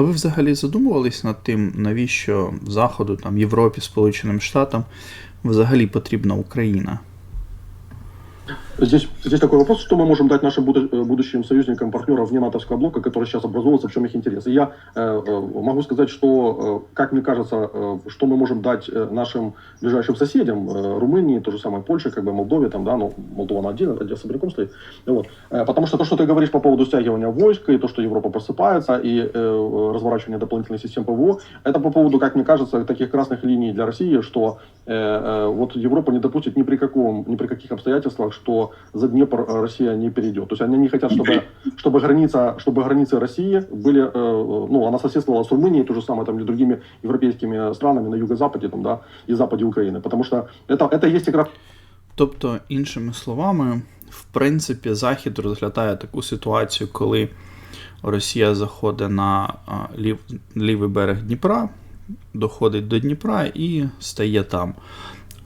А ви взагалі задумувались над тим, навіщо Заходу, там, Європі, Сполученим Штатам взагалі потрібна Україна? Здесь, здесь такой вопрос, что мы можем дать нашим э, будущим союзникам, партнерам вне натовского блока, который сейчас образовывается, в чем их интересы. Я э, э, могу сказать, что, э, как мне кажется, что мы можем дать нашим ближайшим соседям, Румынии, то же самое Польше, как бы Молдове, там, да, ну, Молдова она отдельно, это особняком стоит. Вот. Потому что то, что ты говоришь по поводу стягивания войск, и то, что Европа просыпается, и э, разворачивание дополнительных систем ПВО, это по поводу, как мне кажется, таких красных линий для России, что э, э, вот Европа не допустит ни при каком, ни при каких обстоятельствах, что за Днепр э, Россия не перейдет. То есть они не хотят, чтобы, чтобы, граница, чтобы границы России были, э, ну, она соседствовала с Румынией, то же самое там, и другими европейскими странами на юго-западе там, да, и западе Украины. Потому что это, это есть игра Тобто, іншими словами, в принципі, Захід розглядає таку ситуацію, коли Росія заходить на а, лів, лівий берег Дніпра, доходить до Дніпра і стає там.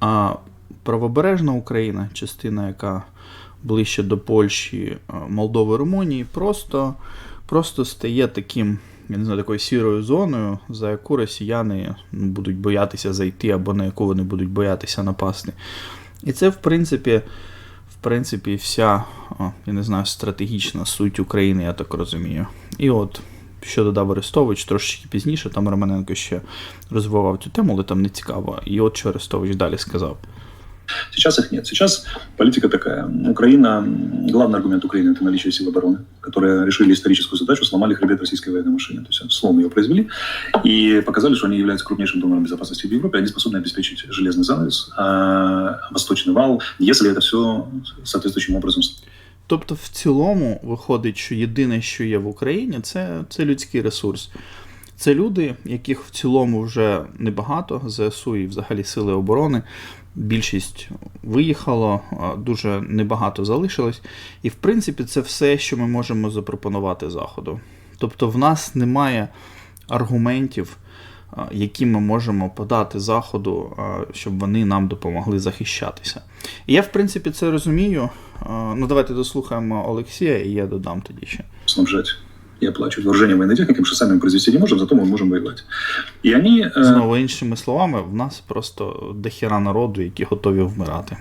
А правобережна Україна, частина, яка ближче до Польщі, Молдови, Румунії, просто, просто стає таким. Я не знаю, такою сірою зоною, за яку росіяни ну, будуть боятися зайти, або на яку вони будуть боятися напасти. І це, в принципі, в принципі, вся, я не знаю, стратегічна суть України, я так розумію. І от, що додав Арестович, трошечки пізніше, там Романенко ще розвивав цю тему, але там не цікаво. І от що Арестович далі сказав. Сейчас их нет. Сейчас политика такая. Украина, главный аргумент Украины – это наличие сил обороны, которые решили историческую задачу, сломали хребет российской военной машины. То есть слом ее произвели и показали, что они являются крупнейшим донором безопасности в Европе. Они способны обеспечить железный занавес, а, восточный вал, если это все соответствующим образом Тобто, в цілому виходить, що єдине, що є в Україні, це, це людський ресурс. Це люди, яких в цілому вже небагато, ЗСУ і взагалі сили оборони. Більшість виїхало, дуже небагато залишилось. І в принципі, це все, що ми можемо запропонувати Заходу. Тобто, в нас немає аргументів, які ми можемо подати Заходу, щоб вони нам допомогли захищатися. І я, в принципі, це розумію. Ну, давайте дослухаємо Олексія, і я додам тоді ще. снабжать и оплачивать вооружение военной техникой, потому что сами мы произвести не можем, зато мы можем воевать. И они... э, Знову іншими словами, в нас просто дохіра народу, які готові вмирати.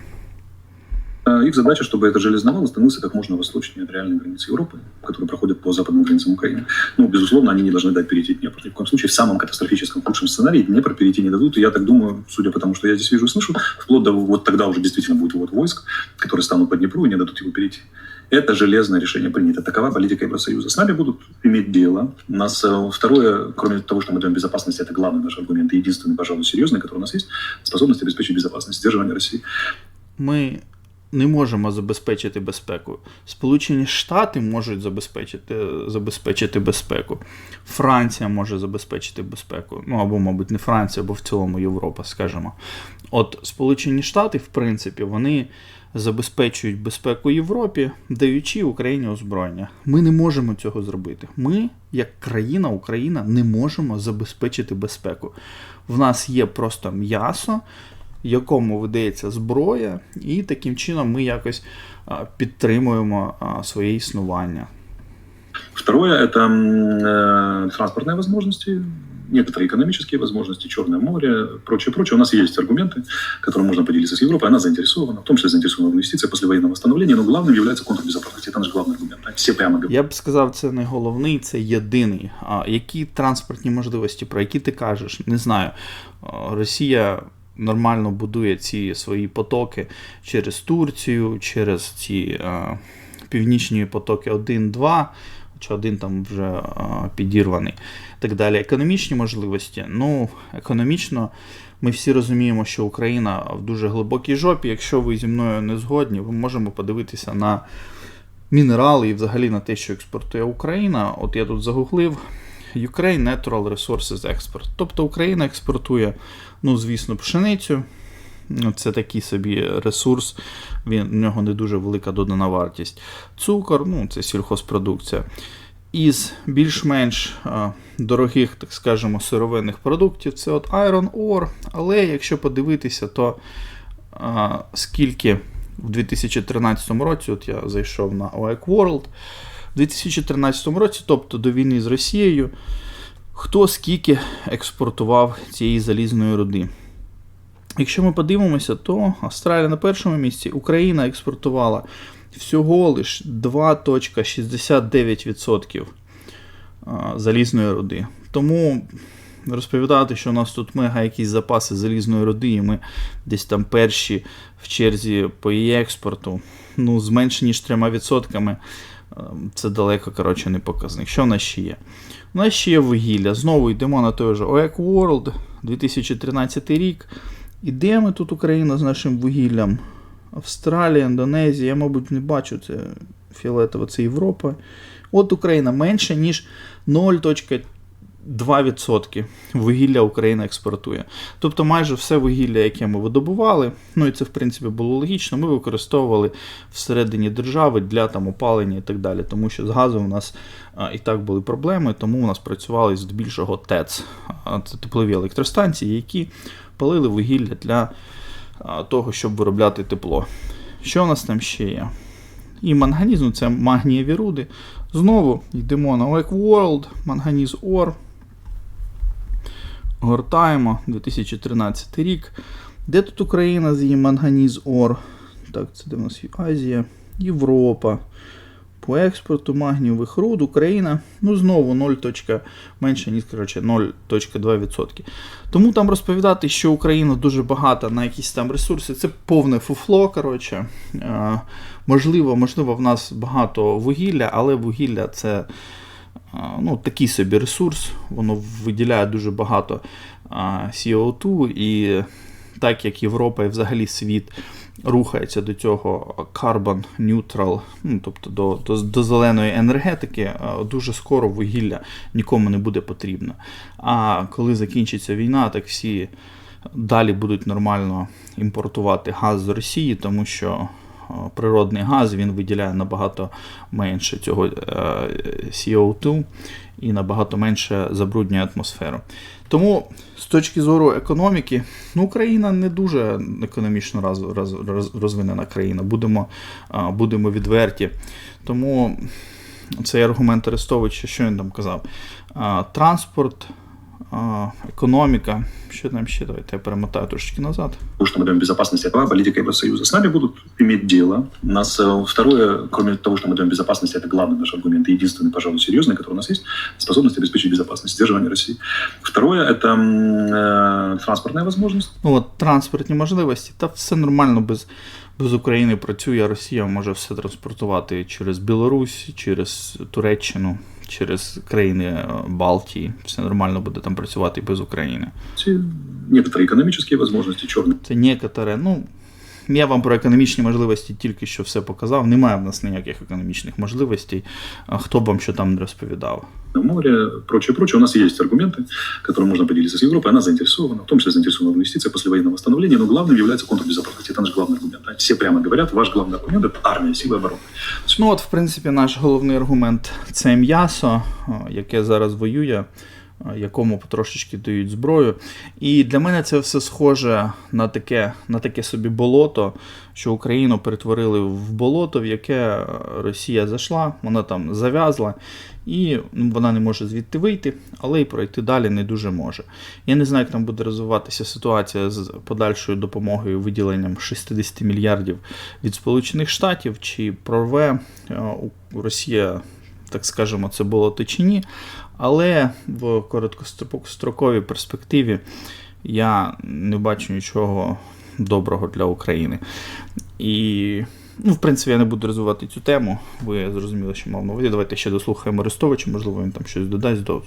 Их задача, чтобы этот железный вал становился как можно восточнее от реальной границы Европы, которые проходят по западным границам Украины. Ну, безусловно, они не должны дать перейти Днепр. Ни в коем случае, в самом катастрофическом, худшем сценарии Днепр перейти не дадут. И я так думаю, судя по тому, что я здесь вижу и слышу, вплоть до вот тогда уже действительно будет вот войск, которые станут по Днепру и не дадут его перейти. Это железное решение принято. Такова политика Евросоюза. С нами будут иметь дело. У нас э, второе, кроме того, что мы даем безопасность, это главный наш аргумент, единственный, пожалуй, серьезный, который у нас есть, способность обеспечить безопасность, сдерживание России. Ми не можемо забезпечити безпеку. Сполучені Штати можуть забезпечити, забезпечити безпеку. Франція може забезпечити безпеку. Ну або, мабуть, не Франція, або в цілому Європа, скажімо. От Сполучені Штати, в принципі, вони забезпечують безпеку Європі, даючи Україні озброєння. Ми не можемо цього зробити. Ми, як країна, Україна, не можемо забезпечити безпеку. В нас є просто м'ясо, якому видається зброя, і таким чином ми якось а, підтримуємо а, своє існування. Второе – это м, э, транспортные возможности, некоторые экономические возможности, Черное море, прочее, прочее. У нас есть аргументы, которым можно поделиться с Европой. Она заинтересована, в том числе заинтересована в инвестициях после военного восстановления, но главным является контрбезопасность. Это наш главный аргумент. Все прямо говорят. Я б сказав, це не головний, це єдиний. А які транспортні можливості, про які ти кажеш? Не знаю. А, Росія нормально будує ці свої потоки через Турцію, через ці а, північні потоки 1-2, чи один там вже а, підірваний. Так далі. Економічні можливості. Ну, економічно. Ми всі розуміємо, що Україна в дуже глибокій жопі. Якщо ви зі мною не згодні, ми можемо подивитися на мінерали і взагалі на те, що експортує Україна. От я тут загуглив Ukraine Natural Resources Export. Тобто Україна експортує, ну, звісно, пшеницю. Це такий собі ресурс, він, в нього не дуже велика додана вартість. Цукор, ну, це сільхозпродукція. Із більш-менш а, дорогих, так скажемо, сировинних продуктів це от Iron Ore. Але якщо подивитися, то а, скільки в 2013 році, от я зайшов на OEC World, в 2013 році, тобто до війни з Росією, хто скільки експортував цієї залізної руди. Якщо ми подивимося, то Австралія на першому місці, Україна експортувала всього лиш 2,69% залізної руди. Тому розповідати, що у нас тут мега якісь запаси залізної руди, і ми десь там перші в черзі по її експорту, ну, з менше ніж 3%, а, це далеко коротше, не показник. Що в нас ще є? У нас ще є вугілля. Знову йдемо на той же OEC World 2013 рік. І де ми тут Україна з нашим вугіллям? Австралія, Індонезія, я, мабуть, не бачу, це фіолетово, це Європа. От Україна менше, ніж 0,2% вугілля Україна експортує. Тобто майже все вугілля, яке ми видобували, ну і це в принципі було логічно, ми використовували всередині держави для там опалення і так далі. Тому що з газом у нас і так були проблеми, тому у нас працювали здебільшого ТЕЦ, це теплові електростанції, які палили вугілля для того, щоб виробляти тепло. Що у нас там ще є? І манганіз, ну це магнієві руди. Знову йдемо на Lake World, манганіз Ор. Гортаємо 2013 рік. Де тут Україна з її манганіз Ор? Так, це де в нас Азія, Європа. По експорту магнієвих руд Україна, ну знову 0. менше, ніж коротше, 0,2%. Тому там розповідати, що Україна дуже багата на якісь там ресурси, це повне фуфло. коротше. Е, можливо, можливо, в нас багато вугілля, але вугілля це ну, такий собі ресурс, воно виділяє дуже багато е, CO2, і так як Європа і взагалі світ рухається до цього carbon neutral, ну, тобто до, до, до зеленої енергетики, дуже скоро вугілля нікому не буде потрібно. А коли закінчиться війна, так всі далі будуть нормально імпортувати газ з Росії, тому що природний газ він виділяє набагато менше цього е, CO2 і набагато менше забруднює атмосферу. Тому з точки зору економіки, ну, Україна не дуже економічно роз, роз, роз, розвинена країна, будемо, будемо відверті. Тому цей аргумент Арестовича, що він там казав? Транспорт, а, економіка. Що там ще? Давайте я перемотаю трошечки назад. Потому что мы даем безопасность этого, политика Евросоюза. С нами будут иметь дело. У нас э, второе, кроме того, что мы даем безопасность, это главный наш аргумент, и единственный, пожалуй, серьезный, который у нас есть, способность обеспечить безопасность, сдерживание России. Второе – это м, э, транспортная возможность. Ну, от транспортні можливості, та все нормально без, без України працює. Росія може все транспортувати через Білорусь, через Туреччину, через країни е, Балтії. Все нормально буде там працювати і без України. Те Некоторые экономические возможности, черные Це некоторе, ну. Я вам про економічні можливості тільки що все показав. Немає в нас ніяких економічних можливостей. А Хто б вам що там не розповідав? море, прочее, прочее. У нас есть аргументы, которыми можно поделиться с Европой. Она заинтересована, в том числе заинтересована в инвестициях после военного восстановления, но главным является контрбезопасность. Это наш главный аргумент. да. Все прямо говорят, ваш главный аргумент – это армия, силы обороны. Ну, от, в принципі, наш головний аргумент це м'ясо, а, яке зараз воює, а, якому потрошечки дають зброю. І для мене це все схоже на таке, на таке собі болото, що Україну перетворили в болото, в яке Росія зайшла, вона там зав'язла, і ну, вона не може звідти вийти, але й пройти далі не дуже може. Я не знаю, як там буде розвиватися ситуація з подальшою допомогою, виділенням 60 мільярдів від Сполучених Штатів, чи прорве е, Росія, так скажемо, це болото чи ні. Але в короткостроковій перспективі я не бачу нічого доброго для України. І, ну, в принципі, я не буду розвивати цю тему. Ви зрозуміли, що мав на увазі. Давайте ще дослухаємо Арестовича, можливо, він там щось додасть до,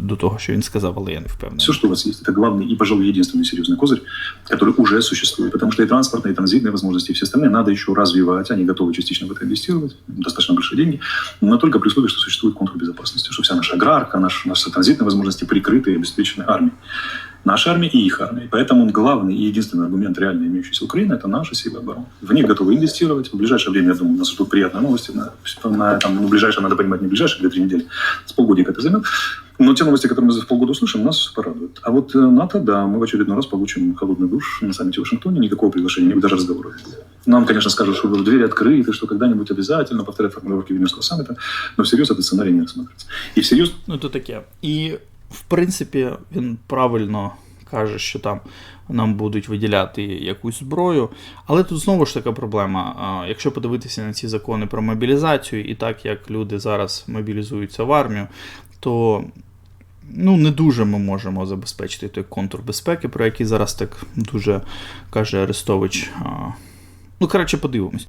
до того, що він сказав, але я не впевнений. Все, что у вас есть, это главный и, пожалуй, единственный серьезный козырь, который уже существует. Потому что и транспортные, и транзитные возможности, и все остальные надо еще развивать. Они готовы частично в это инвестировать, достаточно большие деньги, но только при условии, что существует контрбезопасность, что вся наша аграрка, наш, наши транзитные возможности прикрыты и обеспечены армией. Наша армия и их армия. Поэтому главный и единственный аргумент реально имеющийся Украины – это наши силы обороны. В них готовы инвестировать. В ближайшее время, я думаю, у нас ждут приятные новости. На, на, там, ну, ближайшее, надо понимать, не ближайшие 2-3 недели. С полгодика это займет. Но те новости, которые мы за полгода услышим, нас порадуют. А вот э, НАТО, да, мы в очередной раз получим холодный душ на саммите в Вашингтоне. Никакого приглашения, не даже разговоров. Нам, конечно, скажут, что двери открыты, что когда-нибудь обязательно повторят формулировки Вильнюсского саммита. Но всерьез этот сценарий не рассматривается. И всерьез Ну, то таке. І в принципі, він правильно каже, що там нам будуть виділяти якусь зброю. Але тут знову ж така проблема. Якщо подивитися на ці закони про мобілізацію, і так як люди зараз мобілізуються в армію, то ну, не дуже ми можемо забезпечити той контур безпеки, про який зараз так дуже каже Арестович. Ну, коротше, подивимось.